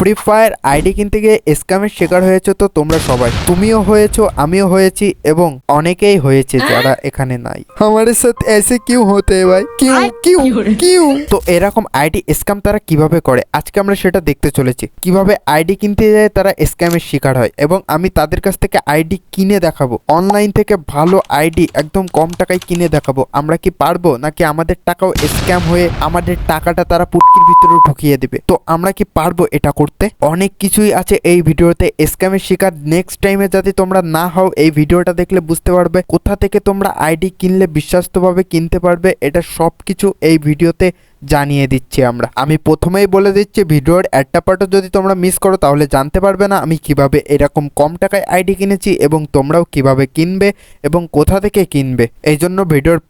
Free fire ID কিনতে গিয়ে স্ক্যামের শিকার হয়েছে তো তোমরা সবাই। তুমিও হয়েছো আমিও হয়েছি এবং অনেকেই হয়েছে যারা এখানে নাই। আমাদের সাথে এসে কিউ হতে ভাই। কিউ কিউ কিউ। তো এরকম আইডি স্ক্যাম তারা কীভাবে করে? আজকে আমরা সেটা দেখতে চলেছি। কীভাবে আইডি কিনতে যায় তারা স্ক্যামের শিকার হয় এবং আমি তাদের কাছ থেকে আইডি কিনে দেখাবো। অনলাইন থেকে ভালো আইডি একদম কম টাকায় কিনে দেখাবো। আমরা কি পারব নাকি আমাদের টাকাও স্ক্যাম হয়ে আমাদের টাকাটা তারা পুটকির ভিতরে ঢুকিয়ে দেবে? তো আমরা কি পারব এটা করতে? অনেক কিছুই আছে এই ভিডিওতে। স্ক্যামের শিকার নেক্সট টাইমে যাতে তোমরা না হও, এই ভিডিওটা দেখলে বুঝতে পারবে কোথা থেকে তোমরা আইডি কিনলে বিশ্বাস্তভাবে কিনতে পারবে, এটা সব কিছু এই ভিডিওতে জানিয়ে দিচ্ছি আমরা। আমি প্রথমেই বলে দিচ্ছি, ভিডিওর একটা পার্টও যদি তোমরা মিস করো, তাহলে জানতে পারবে না আমি কীভাবে এরকম কম টাকায় আইডি কিনেছি এবং তোমরাও কীভাবে কিনবে এবং কোথা থেকে কিনবে। এই জন্য ভিডিওর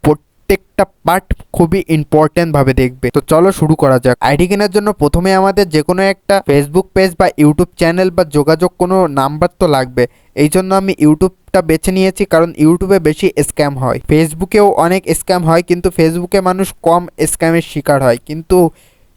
প্রত্যেকটা পার্ট খুবই ইম্পর্টেন্ট ভাবে দেখবে। তো চলো শুরু করা যাক। আইডি কেনার জন্য প্রথমে আমাদের যে কোনো একটা ফেসবুক পেজ বা ইউটিউব চ্যানেল বা যোগাযোগ কোনো নাম্বার তো লাগবে। এই জন্য আমি ইউটিউবটা বেছে নিয়েছি কারণ ইউটিউবে বেশি স্ক্যাম হয়। ফেসবুকেও অনেক স্ক্যাম হয়, কিন্তু ফেসবুকে মানুষ কম স্ক্যামের শিকার হয়। কিন্তু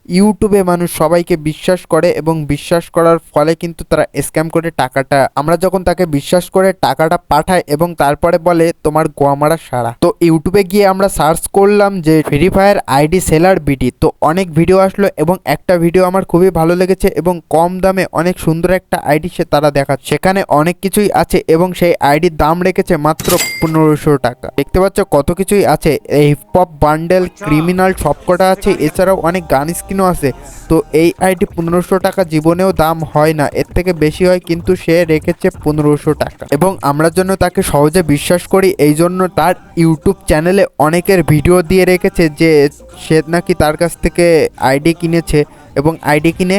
ইউটিউবে মানুষ সবাইকে বিশ্বাস করে এবং বিশ্বাস করার ফলে কিন্তু তারা স্ক্যাম করে টাকাটা। আমরা যখন তাকে বিশ্বাস করে টাকাটা পাঠাই এবং তারপরে বলে, তোমার গোয়ামারা সারা। তো ইউটিউবে গিয়ে আমরা সার্চ করলাম যে free fire ID seller BD তো অনেক ভিডিও আসলো এবং একটা ভিডিও আমার খুবই ভালো লেগেছে এবং কম দামে অনেক সুন্দর একটা আইডি সে তারা দেখাচ্ছে সেখানে অনেক কিছুই আছে এবং সেই আইডির দাম রেখেছে মাত্র পনেরোশো টাকা। দেখতে পাচ্ছ কত কিছুই আছে। এই হিপহপ বান্ডেল ক্রিমিনাল সবকটা আছে। এছাড়াও অনেক গান স্কিনও আছে। তো এই আইডি পনেরোশো টাকা জীবনেও দাম হয় না। এর থেকে বেশি হয় কিন্তু সে রেখেছে পনেরোশো টাকা। এবং আমরা জন্য তাকে সহজে বিশ্বাস করি এই জন্য তার ইউটিউব চ্যানেলে অনেকের ভিডিও দিয়ে রেখেছে যে সে নাকি তার কাছ থেকে আইডি কিনেছে এবং আইডি কিনে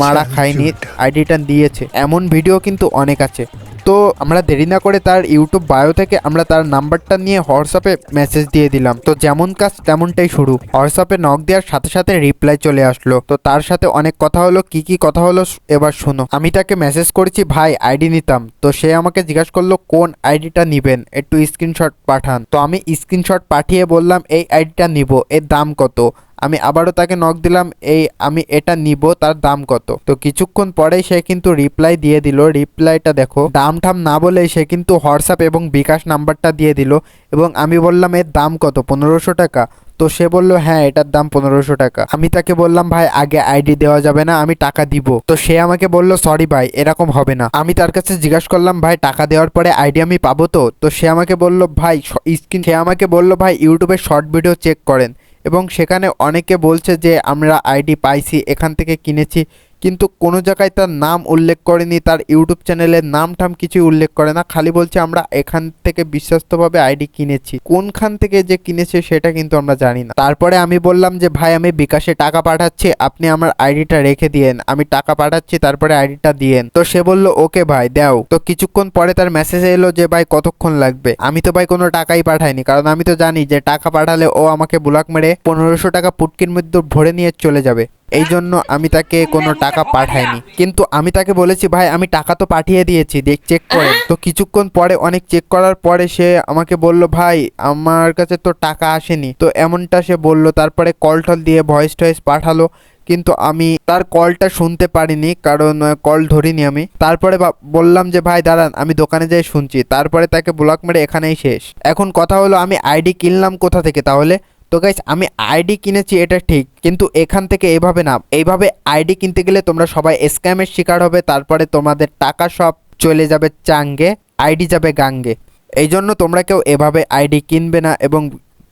মারা খায়নি আইডিটা দিয়েছে। এমন ভিডিও কিন্তু অনেক আছে। তো আমরা দেরি না করে তার ইউটিউব বায়ো থেকে আমরা তার নাম্বারটা নিয়ে হোয়াটসঅ্যাপে মেসেজ দিয়ে দিলাম। তো যেমন কাজ তেমনটাই শুরু। হোয়াটসঅ্যাপে নক দেওয়ার সাথে সাথে রিপ্লাই চলে আসলো। তো তার সাথে অনেক কথা হলো, কি কি কথা হলো এবার শোনো। আমি তাকে মেসেজ করেছি, ভাই আইডি নিতাম। তো সে আমাকে জিজ্ঞাসা করল, কোন আইডিটা নিবেন? একটু স্ক্রিনশট পাঠান। তো আমি স্ক্রিনশট পাঠিয়ে বললাম, এই আইডিটা নিব। এর দাম কত? আমি আবারও তাকে নক দিলাম, এই, আমি এটা নিব, তার দাম কত? তো কিছুক্ষণ পরেই সে কিন্তু রিপ্লাই দিয়ে দিল। রিপ্লাইটা দেখো দাম ঠাম না বলে সে কিন্তু হোয়াটসঅ্যাপ এবং বিকাশ নাম্বারটা দিয়ে দিল এবং আমি বললাম, এর দাম কত? পনেরোশো টাকা? তো সে বলল হ্যাঁ এটার দাম পনেরোশো টাকা। আমি তাকে বললাম, ভাই, আগে আইডি দেওয়া যাবে না, আমি টাকা দিব। তো সে আমাকে বলল সরি ভাই, এরকম হবে না। আমি তার কাছে জিজ্ঞাসা করলাম, ভাই, টাকা দেওয়ার পরে আইডি আমি পাবো তো? তো সে আমাকে বলল, ভাই স্ক্রিন সে আমাকে বলল, ভাই ইউটিউবে শর্ট ভিডিও চেক করেন। এবং সেখানে অনেকে বলছে যে আমরা আইডি পাইছি এখান থেকে কিনেছি। কিন্তু কোনো জায়গায় তার নাম উল্লেখ করেনি, তার ইউটিউব চ্যানেলের নাম টাম কিছুই উল্লেখ করে না, খালি বলছে, আমরা এখান থেকে বিশ্বস্তভাবে আইডি কিনেছি। কোনখান থেকে যে কিনেছে সেটা কিন্তু আমরা জানি না। তারপরে আমি বললাম যে, ভাই, আমি বিকাশে টাকা পাঠাচ্ছি, আপনি আমার আইডিটা রেখে দিয়েন। আমি টাকা পাঠাচ্ছি, তারপরে আইডিটা দিয়েন। তো সে বলল, ওকে ভাই, দাও। তো কিছুক্ষণ পরে তার মেসেজ এলো যে, ভাই, কতক্ষণ লাগবে? আমি তো ভাই কোনো টাকাই পাঠাইনি, কারণ আমি তো জানি যে, টাকা পাঠালে ও আমাকে ব্লক মেরে পনেরোশো টাকা পুটকির মধ্যে ভরে নিয়ে চলে যাবে। এই জন্য আমি তাকে কোনো টাকা পাঠাইনি। কিন্তু আমি তাকে বলেছি, ভাই, আমি টাকা তো পাঠিয়ে দিয়েছি, দেখ চেক করে। তো কিছুক্ষণ পরে, অনেক চেক করার পরে সে আমাকে বলল, ভাই, আমার কাছে তো টাকা আসেনি। তো এমনটা সে বলল, তারপরে কল টল দিয়ে ভয়েস টয়েস পাঠালো। কিন্তু আমি তার কলটা শুনতে পারিনি, কারণ কল ধরিনি আমি। তারপরে বললাম যে, ভাই, দাঁড়ান, আমি দোকানে যাই, শুনছি। তারপরে তাকে ব্লক মেরে এখানেই শেষ। এখন কথা হলো, আমি আইডি কিনলাম কোথা থেকে তাহলে? তো গাইস আমি আইডি কিনেছি, এটা ঠিক। কিন্তু এখান থেকে এইভাবে না। এইভাবে আইডি কিনতে গেলে তোমরা সবাই স্ক্যামের শিকার হবে। তারপরে তোমাদের টাকা সব চলে যাবে চাঙ্গে। আইডি যাবে গাঙ্গে। এই জন্য তোমরা কেউ এভাবে আইডি কিনবে না এবং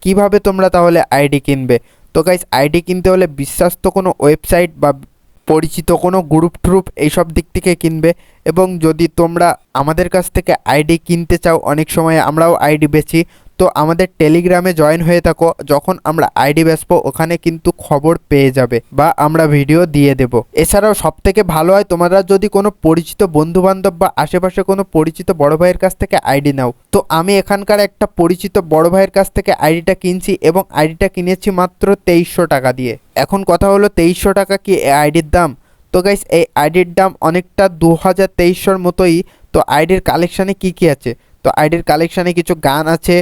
কীভাবে তোমরা তাহলে আইডি কিনবে? তো গাইস আইডি কিনতে হলে বিশ্বাস্ত কোনো ওয়েবসাইট বা পরিচিত কোনো গ্রুপ ট্রুপ এইসব দিক থেকে কিনবে এবং যদি তোমরা আমাদের কাছ থেকে আইডি কিনতে চাও, অনেক সময় আমরাও আইডি বেচি। তো আমাদের টেলিগ্রামে জয়েন হয়ে থাকো, যখন আমরা আইডি বেচবো, ওখানে কিন্তু খবর পেয়ে যাবে বা আমরা ভিডিও দিয়ে দেব। এছাড়াও সব থেকে ভালো হয়, তোমরা যদি কোনো পরিচিত বন্ধু বান্ধব বা আশেপাশে কোনো পরিচিত বড় ভাইয়ের কাছ থেকে আইডি নাও। তো আমি এখানকার একটা পরিচিত বড় ভাইয়ের কাছ থেকে আইডিটা কিনছি এবং আইডিটা কিনেছি মাত্র তেইশশো টাকা দিয়ে। এখন কথা হলো, তেইশশো টাকা কি আইডির দাম? তো গাইস এই আইডির দাম অনেকটা দু হাজার তেইশশোর মতোই। তো আইডির কালেকশানে কি কি আছে? তো আইডির কালেকশানে কিছু গান আছে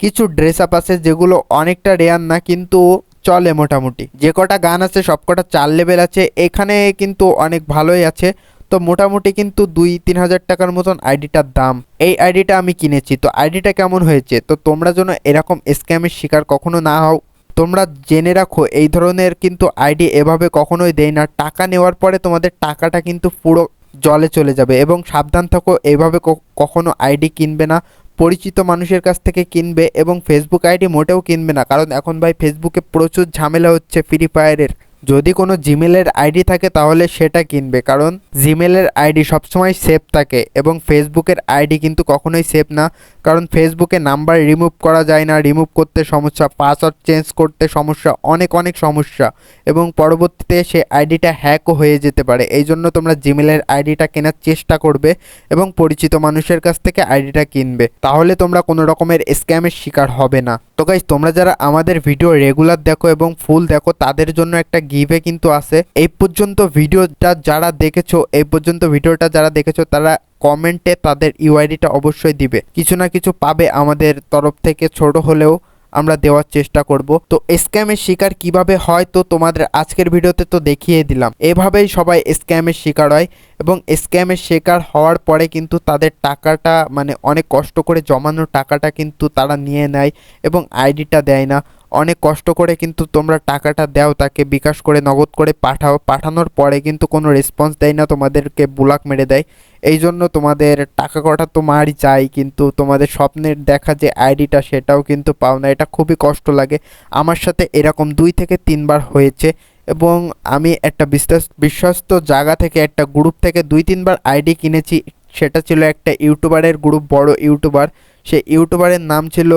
কিছু ড্রেস আপ আছে যেগুলো অনেকটা রেয়ার না, কিন্তু চলে মোটামুটি। যে কটা গান আছে, সব কটা চার লেভেল আছে, এখানে কিন্তু অনেক ভালোই আছে। তো মোটামুটি কিন্তু দুই, তিন হাজার টাকার মতন আইডিটার দাম। এই আইডিটা আমি কিনেছি। তো আইডিটা কেমন হয়েছে? তো তোমরা যেন এরকম স্ক্যামের শিকার কখনো না হও। তোমরা জেনে রাখো, এই ধরনের কিন্তু আইডি এভাবে কখনোই দেয় না। টাকা নেওয়ার পরে তোমাদের টাকাটা কিন্তু পুরো জলে চলে যাবে এবং সাবধান থাকো, এভাবে কখনো আইডি কিনবে না। পরিচিত মানুষের কাছ থেকে কিনবে এবং ফেসবুক আইডি মোটেও কিনবে না। কারণ এখন ভাই ফেসবুকে প্রচুর ঝামেলা হচ্ছে ফ্রি ফায়ারের যদি কোনো জিমেলের আইডি থাকে তাহলে সেটা কিনবে। কারণ জিমেলের আইডি সবসময় সেফ থাকে এবং ফেসবুকের আইডি কিন্তু কখনোই সেফ না। কারণ ফেসবুকে নাম্বার রিমুভ করা যায় না রিমুভ করতে সমস্যা পাসওয়ার্ড চেঞ্জ করতে সমস্যা, অনেক অনেক সমস্যা এবং পরবর্তীতে সে আইডিটা হ্যাকও হয়ে যেতে পারে। এই জন্য তোমরা জিমেলের আইডিটা কেনার চেষ্টা করবে এবং পরিচিত মানুষের কাছ থেকে আইডিটা কিনবে। তাহলে তোমরা কোনো রকমের স্ক্যামের শিকার হবে না। তো গাইজ তোমরা যারা আমাদের ভিডিও রেগুলার দেখো এবং ফুল দেখো, তাদের জন্য একটা গিভে কিন্তু আছে। এই পর্যন্ত ভিডিওটা যারা দেখেছ, এই পর্যন্ত ভিডিওটা যারা দেখেছ, তারা কমেন্টে তাদের ইউআইডিটা অবশ্যই দিবে। কিছু না কিছু পাবে আমাদের তরফ থেকে ছোট হলেও আমরা দেওয়ার চেষ্টা করব। তো স্ক্যামের শিকার কীভাবে হয় তো তোমাদের আজকের ভিডিওতে তো দেখিয়ে দিলাম। এভাবেই সবাই স্ক্যামের শিকার হয় এবং স্ক্যামের শিকার হওয়ার পরে কিন্তু তাদের টাকাটা মানে অনেক কষ্ট করে জমানো টাকাটা কিন্তু তারা নিয়ে নেয় এবং আইডিটা দেয় না। অনেক কষ্ট করে কিন্তু তোমরা টাকাটা দাও, তাকে বিকাশ করে, নগদ করে পাঠাও। পাঠানোর পরে কিন্তু কোনো রেসপন্স দেয় না, তোমাদেরকে বুলাক মেরে দেয়। এই জন্য তোমাদের টাকা কটা তো তোমারই চাই, কিন্তু তোমাদের স্বপ্নের দেখা যে আইডিটা সেটাও কিন্তু পাও না। এটা খুবই কষ্ট লাগে। আমার সাথে এরকম দুই থেকে তিনবার হয়েছে এবং আমি একটা বিশ্বাস, বিশ্বস্ত জায়গা থেকে একটা গ্রুপ থেকে দুই, তিনবার আইডি কিনেছি। সেটা ছিল একটা ইউটিউবারের গ্রুপ বড় ইউটিউবার। সে ইউটিউবারের নাম ছিল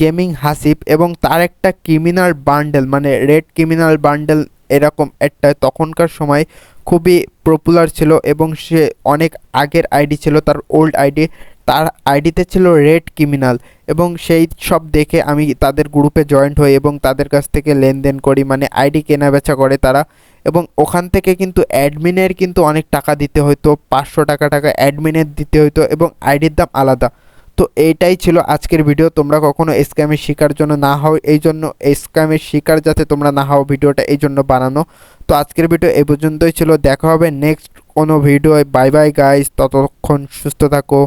গেমিং হাসিব এবং তার একটা ক্রিমিনাল বান্ডেল মানে রেড ক্রিমিনাল বান্ডেল এরকম একটা তখনকার সময় খুবই পপুলার ছিল এবং সে অনেক আগের আইডি ছিল, তার ওল্ড আইডি তার আইডিতে ছিল রেড ক্রিমিনাল এবং সেই সব দেখে আমি তাদের গ্রুপে জয়েন্ট হই এবং তাদের কাছ থেকে লেনদেন করি মানে আইডি কেনা বেচা করে তারা এবং ওখান থেকে কিন্তু অ্যাডমিনের কিন্তু অনেক টাকা দিতে হতো পাঁচশো টাকা টাকা অ্যাডমিনের দিতে হতো এবং আইডির দাম আলাদা। তো এইটাই ছিল আজকের ভিডিও তোমরা কখনো স্ক্যামের শিকার জন্য না হও, এই জন্য স্ক্যামের শিকার যাতে তোমরা না হও ভিডিওটা এই জন্য বানানো। তো আজকের ভিডিও এই পর্যন্তই ছিল। দেখা হবে নেক্সট কোনো ভিডিও বাই বাই গাইজ ততক্ষণ সুস্থ থাকো।